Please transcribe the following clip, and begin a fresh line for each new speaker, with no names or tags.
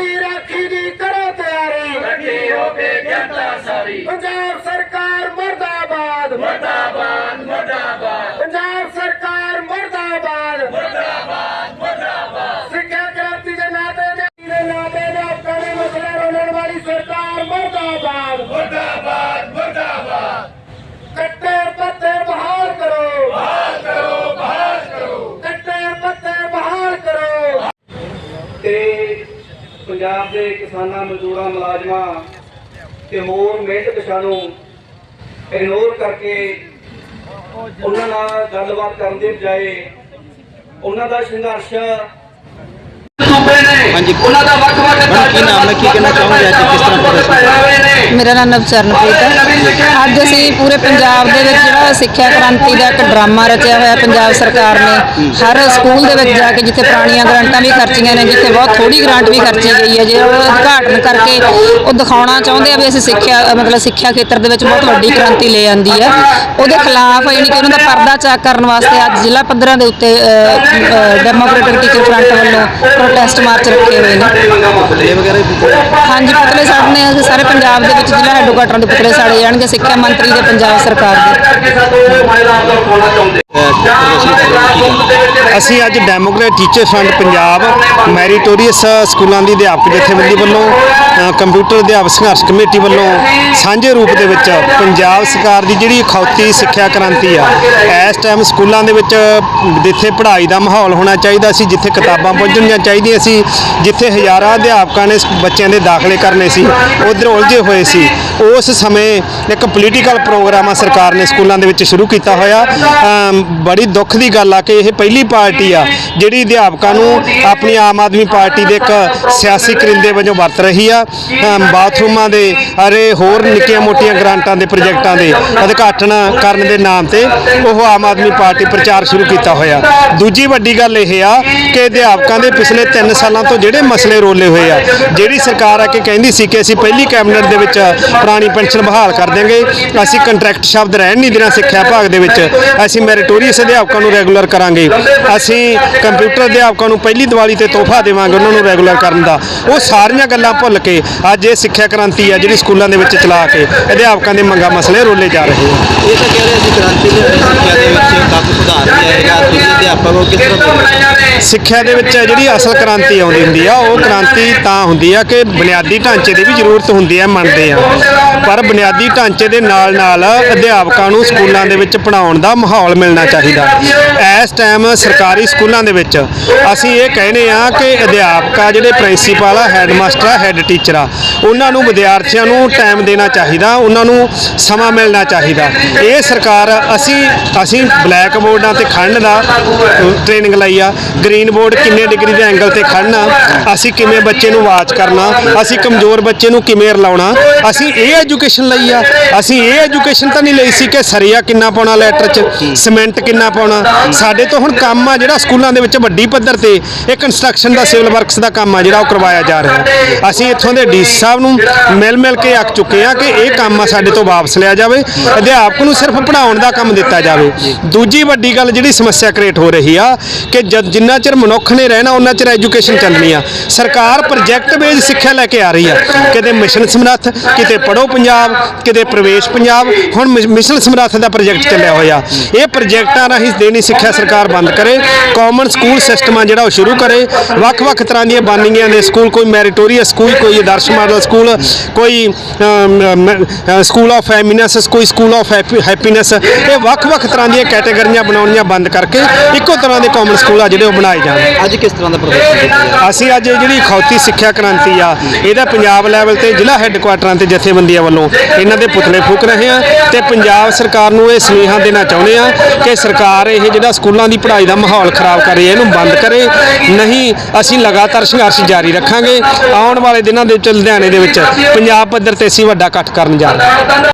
ਸਾਡੀ ਰਾਖੀ ਦੀ ਕਰੋ ਤਿਆਰੀ। ਵੱਡੀ ਹੋ ਕੇ ਜਨਤਾ ਸਾਰੀ।
ਪੰਜਾਬ ਸਰਕਾਰ ਮਰਦਾਬਾਦ।
ਮਰਦਾਬਾਦ ਮਰਦਾਬਾਦ।
ਪੰਜਾਬ ਸਰਕਾਰ ਮਰਦਾਬਾਦ।
ਮਰਦਾਬਾਦ ਮਰਦਾਬਾਦ।
ਸਿੱਖਿਆ ਕ੍ਰਾਂਤੀ ਦੇ ਨਾਂ ਤੇ ਦੇ ਨਾਂ ਤੇ ਲੋਕਾਂ ਦੇ ਮਸਲੇ ਰੋਲਣ ਵਾਲੀ ਸਰਕਾਰ ਮਰਦਾਬਾਦ।
ਮਰਦਾਬਾਦ ਮਰਦਾਬਾਦ।
ਕੱਟੇ
ਪੰਜਾਬ ਦੇ ਕਿਸਾਨਾਂ, ਮਜ਼ਦੂਰਾਂ, ਮੁਲਾਜ਼ਮਾਂ ਤੇ ਹੋਰ ਮਿਹਨਤ ਕਸ਼ਾਂ ਨੂੰ ਇਗਨੋਰ ਕਰਕੇ ਉਹਨਾਂ ਨਾਲ ਗੱਲਬਾਤ ਕਰਨ ਦੀ ਬਜਾਏ ਉਹਨਾਂ ਦਾ ਸੰਘਰਸ਼
ਸੂਬੇ ਨੇ।
ਹਾਂਜੀ।
ਉਹਨਾਂ ਦਾ ਵੱਖ ਵੱਖ
ਮੈਡਮ, ਕੀ ਨਾਮ ਹੈ? ਕੀ ਕਹਿਣਾ ਚਾਹੋਗੇ ਅੱਜ? ਕਿਸ ਤਰ੍ਹਾਂ ਪ੍ਰਦਰਸ਼ਨ?
ਮੇਰਾ ਨਾਮ ਨਵਚਰਨਪ੍ਰੀਤ ਹੈ। ਅੱਜ ਅਸੀਂ ਪੂਰੇ ਪੰਜਾਬ ਦੇ ਵਿੱਚ ਜਿਹੜਾ ਸਿੱਖਿਆ ਕ੍ਰਾਂਤੀ ਦਾ ਇੱਕ ਡਰਾਮਾ ਰਚਿਆ ਹੋਇਆ ਪੰਜਾਬ ਸਰਕਾਰ ਨੇ। ਹਰ ਸਕੂਲ ਦੇ ਵਿੱਚ ਜਾ ਕੇ ਜਿੱਥੇ ਪੁਰਾਣੀਆਂ ਗ੍ਰਾਂਟਾਂ ਵੀ ਖਰਚੀਆਂ ਨੇ ਜਿੱਥੇ ਬਹੁਤ ਥੋੜੀ ਗ੍ਰਾਂਟ ਵੀ ਖਰਚੀ ਗਈ ਹੈ। ਜੇ ਉਹ ਉਦਘਾਟਨ ਕਰਕੇ ਉਹ ਦਿਖਾਉਣਾ ਚਾਹੁੰਦੇ ਆ ਵੀ ਅਸੀਂ ਸਿੱਖਿਆ ਮਤਲਬ ਸਿੱਖਿਆ ਖੇਤਰ ਦੇ ਵਿੱਚ ਬਹੁਤ ਵੱਡੀ ਕ੍ਰਾਂਤੀ ਲੈ ਆਂਦੀ ਹੈ। ਉਹਦੇ ਖਿਲਾਫ ਯਾਨੀ ਕਿ ਉਹਨਾਂ ਦਾ ਪਰਦਾ ਚਾਕ ਕਰਨ ਵਾਸਤੇ ਅੱਜ ਜ਼ਿਲ੍ਹਾ ਪੱਧਰਾਂ ਦੇ ਉੱਤੇ ਡੈਮੋਕ੍ਰੈਟਿਕ ਟੀਚਰ ਫਰੰਟ ਵੱਲੋਂ ਪ੍ਰੋਟੈਸਟ ਮਾਰਚ ਰੱਖੇ ਹੋਏ ਨੇ।
ਇਹ ਵਗੈਰਾ ਵੀ ਦਿੱਤੇ
ਹਾਂਜੀ ਪੁਤਲੇ ਸਾੜਨੇ ਆ ਸਾਰੇ ਪੰਜਾਬ ਦੇ ਵਿੱਚ ਜ਼ਿਲ੍ਹਾ ਹੈੱਡਕੁਆਟਰਾਂ ਦੇ ਪੁਤਲੇ ਸਾੜੇ ਜਾਣਗੇ ਸਿੱਖਿਆ ਮੰਤਰੀ ਦੇ ਪੰਜਾਬ ਸਰਕਾਰ ਦੇ।
ਅਸੀਂ ਅੱਜ democrat teacher front Punjab meritorious ਸਕੂਲਾਂ ਦੀ ਅਧਿਆਪਕ ਜਥੇਬੰਦੀ ਵੱਲੋਂ ਕੰਪਿਊਟਰ ਅਧਿਆਪਕ ਸੰਘਰਸ਼ ਕਮੇਟੀ ਵੱਲੋਂ ਸਾਂਝੇ ਰੂਪ ਦੇ ਵਿੱਚ ਪੰਜਾਬ ਸਰਕਾਰ ਦੀ ਜਿਹੜੀ ਅਖੌਤੀ ਸਿੱਖਿਆ ਕ੍ਰਾਂਤੀ ਆ, ਇਸ ਟਾਈਮ ਸਕੂਲਾਂ ਦੇ ਵਿੱਚ ਜਿੱਥੇ ਪੜ੍ਹਾਈ ਦਾ ਮਾਹੌਲ ਹੋਣਾ ਚਾਹੀਦਾ ਸੀ, ਜਿੱਥੇ ਕਿਤਾਬਾਂ ਪਹੁੰਚਣੀਆਂ ਚਾਹੀਦੀਆਂ ਸੀ, ਜਿੱਥੇ ਹਜ਼ਾਰਾਂ ਅਧਿਆਪਕਾਂ ਨੇ ਬੱਚਿਆਂ ਦੇ ਦਾਖਲੇ ਕਰਨੇ ਸੀ, ਉਧਰ ਉਲਝੇ ਹੋਏ ਸੀ। ਉਸ ਸਮੇਂ ਇੱਕ ਪੋਲੀਟੀਕਲ ਪ੍ਰੋਗਰਾਮ ਆ ਸਰਕਾਰ ਨੇ ਸਕੂਲਾਂ ਦੇ ਵਿੱਚ ਸ਼ੁਰੂ ਕੀਤਾ ਹੋਇਆ। ਬੜੀ ਦੁੱਖ ਦੀ ਗੱਲ ਆ ਕਿ ਇਹ ਪਹਿਲੀ ਪਾਰਟੀ ਆ ਜਿਹੜੀ ਅਧਿਆਪਕਾਂ ਨੂੰ ਆਪਣੀ ਆਮ ਆਦਮੀ ਪਾਰਟੀ ਦੇ ਇੱਕ ਸਿਆਸੀ ਕਰਿੰਦੇ ਵਜੋਂ ਵਰਤ ਰਹੀ ਆ। ਬਾਥਰੂਮਾਂ ਦੇ, ਅਰੇ ਹੋਰ ਨਿੱਕੀਆਂ ਮੋਟੀਆਂ ਗ੍ਰਾਂਟਾਂ ਦੇ ਪ੍ਰੋਜੈਕਟਾਂ ਦੇ ਉਦਘਾਟਨ ਕਰਨ ਦੇ ਨਾਮ ਤੇ ਉਹ ਆਮ ਆਦਮੀ ਪਾਰਟੀ ਪ੍ਰਚਾਰ ਸ਼ੁਰੂ ਕੀਤਾ ਹੋਇਆ। ਦੂਜੀ ਵੱਡੀ ਗੱਲ ਇਹ ਆ ਕਿ ਅਧਿਆਪਕਾਂ ਦੇ ਪਿਛਲੇ 3 ਸਾਲਾਂ ਤੋਂ ਜਿਹੜੇ ਮਸਲੇ ਰੋਲੇ ਹੋਏ ਆ, ਜਿਹੜੀ ਸਰਕਾਰ ਆ ਕੇ ਕਹਿੰਦੀ ਸੀ ਕਿ ਅਸੀਂ ਪਹਿਲੀ ਕੈਬਨਿਟ ਦੇ ਵਿੱਚ ਪੁਰਾਣੀ ਪੈਨਸ਼ਨ ਬਹਾਲ ਕਰ ਦੇਵਾਂਗੇ ਅਸੀਂ ਕੰਟਰੈਕਟ ਸ਼ਬਦ ਰਹਿਣ ਨਹੀਂ ਦੇਣਾ ਸਿੱਖਿਆ ਭਾਗ ਦੇ ਵਿੱਚ, ਅਸੀਂ ਮੈਰੀਟੋਰੀਅਸ ਅਧਿਆਪਕਾਂ ਨੂੰ ਰੈਗੂਲਰ ਕਰਾਂਗੇ, ਅਸੀਂ ਕੰਪਿਊਟਰ ਅਧਿਆਪਕਾਂ ਨੂੰ ਪਹਿਲੀ ਦੀਵਾਲੀ ਤੇ ਤੋਹਫਾ ਦੇਵਾਂਗੇ ਉਹਨਾਂ ਨੂੰ ਰੈਗੂਲਰ ਕਰਨ ਦਾ। ਉਹ ਸਾਰੀਆਂ ਗੱਲਾਂ ਭੁੱਲ ਕੇ ਅੱਜ ਇਹ ਸਿੱਖਿਆ ਕ੍ਰਾਂਤੀ ਆ ਜਿਹੜੀ ਸਕੂਲਾਂ ਦੇ ਵਿੱਚ ਚਲਾ ਕੇ ਅਧਿਆਪਕਾਂ ਦੇ ਮੰਗਾਂ ਮਸਲੇ ਰੋਲੇ ਜਾ ਰਹੇ ਆ।
ਇਹ ਤਾਂ ਕਹਿ ਰਹੇ ਸੀ ਕ੍ਰਾਂਤੀ ਦੇ ਸਿੱਖਿਆ ਦੇ ਵਿੱਚ ਕਾਫੀ ਸੁਧਾਰ ਵੀ ਆਏਗਾ ਤੁਸੀਂ ਅਧਿਆਪਕ ਹੋ ਕਿਸ ਤਰ੍ਹਾਂ
ਸਿੱਖਿਆ ਦੇ ਵਿੱਚ ਜਿਹੜੀ ਅਸਲ ਕ੍ਰਾਂਤੀ ਆਉਂਦੀ ਹੁੰਦੀ ਆ ਉਹ ਕ੍ਰਾਂਤੀ ਤਾਂ ਹੁੰਦੀ ਆ ਕਿ ਬੁਨਿਆਦੀ ਢਾਂਚੇ ਦੀ ਵੀ ਜ਼ਰੂਰਤ ਹੁੰਦੀ ਆ ਮੰਨਦੇ ਆ। ਪਰ ਬੁਨਿਆਦੀ ਢਾਂਚੇ ਦੇ ਨਾਲ ਨਾਲ ਅਧਿਆਪਕਾਂ ਨੂੰ ਸਕੂਲਾਂ ਦੇ ਵਿੱਚ ਪੜਾਉਣ ਦਾ ਮਾਹੌਲ ਮਿਲਣਾ ਚਾਹੀਦਾ। ਇਸ ਟਾਈਮ ਸਰਕਾਰੀ ਸਕੂਲਾਂ ਦੇ ਵਿੱਚ ਅਸੀਂ ਇਹ ਕਹਿੰਦੇ ਆ ਕਿ ਅਧਿਆਪਕ ਆ ਜਿਹੜੇ ਪ੍ਰਿੰਸੀਪਲ ਆ ਹੈੱਡਮਾਸਟਰ ਆ ਹੈੱਡ ਟੀਚਰ ਆ ਉਹਨਾਂ ਨੂੰ ਵਿਦਿਆਰਥੀਆਂ ਨੂੰ ਟਾਈਮ ਦੇਣਾ ਚਾਹੀਦਾ, ਉਹਨਾਂ ਨੂੰ ਸਮਾਂ ਮਿਲਣਾ ਚਾਹੀਦਾ। ਇਹ ਸਰਕਾਰ ਅਸੀਂ ਅਸੀਂ ਬਲੈਕ ਬੋਰਡਾਂ ਤੇ ਖੜਨ ਦਾ ਟ੍ਰੇਨਿੰਗ ਲਈ ਆ। ਗ੍ਰੀਨ ਬੋਰਡ ਕਿੰਨੇ ਡਿਗਰੀ ਦੇ ਐਂਗਲ ਤੇ ਖੜਨਾ ਅਸੀਂ ਕਿਵੇਂ ਬੱਚੇ ਨੂੰ ਵਾਚ ਕਰਨਾ, ਅਸੀਂ ਕਮਜ਼ੋਰ ਬੱਚੇ ਨੂੰ ਕਿਵੇਂ ਰਲਾਉਣਾ। ਅਸੀਂ ਇਹ ਐਜੂਕੇਸ਼ਨ ਲਈ ਆ। ਅਸੀਂ ਇਹ ਐਜੂਕੇਸ਼ਨ ਤਾਂ ਨਹੀਂ ਲਈ ਸੀ ਕਿ ਸਰੀਆ ਕਿੰਨਾ ਪਾਉਣਾ ਲੈਟਰ 'ਚ ਸੀਮੈਂਟ ਕਿੰਨਾ ਪਾਉਣਾ। ਸਾਡੇ ਤੋਂ ਹੁਣ ਕੰਮ ਆ ਜਿਹੜਾ ਸਕੂਲਾਂ ਦੇ ਵਿੱਚ ਵੱਡੀ ਪੱਧਰ ਤੇ, ਇਹ ਕੰਸਟਰਕਸ਼ਨ ਦਾ ਸਿਵਲ ਵਰਕਸ ਦਾ ਕੰਮ ਆ ਜਿਹੜਾ ਉਹ ਕਰਵਾਇਆ ਜਾ ਰਿਹਾ। ਅਸੀਂ ਇੱਥੋਂ ਦੇ ਡੀਸੀ ਸਾਹਿਬ ਨੂੰ ਮਿਲ ਮਿਲ ਕੇ ਆਖ ਚੁੱਕੇ ਆ ਕਿ ਇਹ ਕੰਮ ਆ ਸਾਡੇ ਤੋਂ ਵਾਪਸ ਲਿਆ ਜਾਵੇ। ਅਧਿਆਪਕ ਨੂੰ ਸਿਰਫ ਪੜ੍ਹਾਉਣ ਦਾ ਕੰਮ ਦਿੱਤਾ ਜਾਵੇ। ਦੂਜੀ ਵੱਡੀ ਗੱਲ ਜਿਹੜੀ ਸਮੱਸਿਆ ਕ੍ਰੀਏਟ ਹੋ ਰਹੀ ਆ ਕਿ ਜਿੰਨਾ ਚਿਰ ਮਨੁੱਖ ਨੇ ਰਹਿਣਾ, ਉਹਨਾਂ ਚਿਰ ਐਜੂਕੇਸ਼ਨ ਚੱਲਣੀ ਆ। ਸਰਕਾਰ ਪ੍ਰੋਜੈਕਟ ਬੇਸ ਸਿੱਖਿਆ ਲੈ ਕੇ ਆ ਰਹੀ ਆ। ਕਿਤੇ ਮਿਸ਼ਨ ਸਮਰੱਥ, ਕਿਤੇ ਪੜੋ ਪੰਜਾਬ, ਕਿਤੇ ਪ੍ਰਵੇਸ਼ ਪੰਜਾਬ। ਹੁਣ ਮਿ- ਮਿਸ਼ਨ ਸਮਰੱਥ ਦਾ ਪ੍ਰੋਜੈਕਟ ਚੱਲਿਆ ਹੋਇਆ। ਇਹ ਪ੍ਰੋਜੈਕਟਾਂ ਰਾਹੀਂ ਦੇਣੀ ਸਿੱਖਿਆ ਸਰਕਾਰ ਬੰਦ ਕਰੇ। ਕਾਮਨ ਸਕੂਲ ਸਿਸਟਮ ਆ ਜਿਹੜਾ ਉਹ ਸ਼ੁਰੂ ਕਰੇ। ਵੱਖ-ਵੱਖ ਤਰ੍ਹਾਂ ਦੀਆਂ ਬਾਨੀਆਂ ਦੇ ਸਕੂਲ ਕੋਈ ਮੈਰੀਟੋਰੀਅਸ ਸਕੂਲ ਕੋਈ ਆਦਰਸ਼ ਮਾਡਲ ਸਕੂਲ ਕੋਈ ਸਕੂਲ ਆਫ ਫੈਮਿਨਸ ਕੋਈ ਸਕੂਲ ਆਫ ਹੈਪੀਨੈਸ ਇਹ ਵੱਖ-ਵੱਖ ਤਰ੍ਹਾਂ ਦੀਆਂ ਕੈਟਾਗਰੀਆਂ ਬਣਾਉਣੀਆਂ ਬੰਦ ਕਰਕੇ ਇੱਕੋ ਤਰ੍ਹਾਂ ਦੇ ਕਾਮਨ ਸਕੂਲ ਆ ਜਿਹੜੇ ਉਹ ਬਣਾਏ ਜਾਣ।
ਅੱਜ ਕਿਸ ਤਰ੍ਹਾਂ ਦਾ ਪ੍ਰਦਰਸ਼ਨ?
ਅਸੀਂ ਅੱਜ ਜਿਹੜੀ ਖੌਤੀ ਸਿੱਖਿਆ ਕ੍ਰਾਂਤੀ ਆ ਇਹਦਾ ਪੰਜਾਬ ਲੈਵਲ ਤੇ ਜ਼ਿਲ੍ਹਾ ਹੈੱਡਕੁਆਟਰਾਂ ਤੇ ਜਥੇਬੰਦੀਆਂ ਵੱਲੋਂ ਇਹਨਾਂ ਦੇ ਪੁਤਲੇ ਫੂਕ ਰਹੇ ਆ ਤੇ ਪੰਜਾਬ ਸਰਕਾਰ ਨੂੰ ਇਹ ਸੁਨੇਹਾ ਦੇਣਾ ਚਾਹੁੰਦੇ ਆ ਕਿ ਸਰਕਾਰ ਇਹ ਜਿਹੜਾ ਸਕੂਲਾਂ ਦੀ ਪੜ੍ਹਾਈ ਦਾ ਮਾਹੌਲ ਖਰਾਬ ਕਰ ਰਹੀ ਹੈ ਇਹਨੂੰ ਬੰਦ ਕਰੇ। ਨਹੀਂ ਅਸੀਂ ਲਗਾਤਾਰ ਸੰਘਰਸ਼ ਜਾਰੀ ਰੱਖਾਂਗੇ। ਆਉਣ ਵਾਲੇ ਦਿਨਾਂ ਦੇ ਵਿੱਚ ਲੁਧਿਆਣੇ ਦੇ ਵਿੱਚ, ਪੰਜਾਬ ਪੱਧਰ ਤੇ ਅਸੀਂ ਵੱਡਾ ਇਕੱਠ ਕਰਨ ਜਾ ਰਹੇ ਹਾਂ।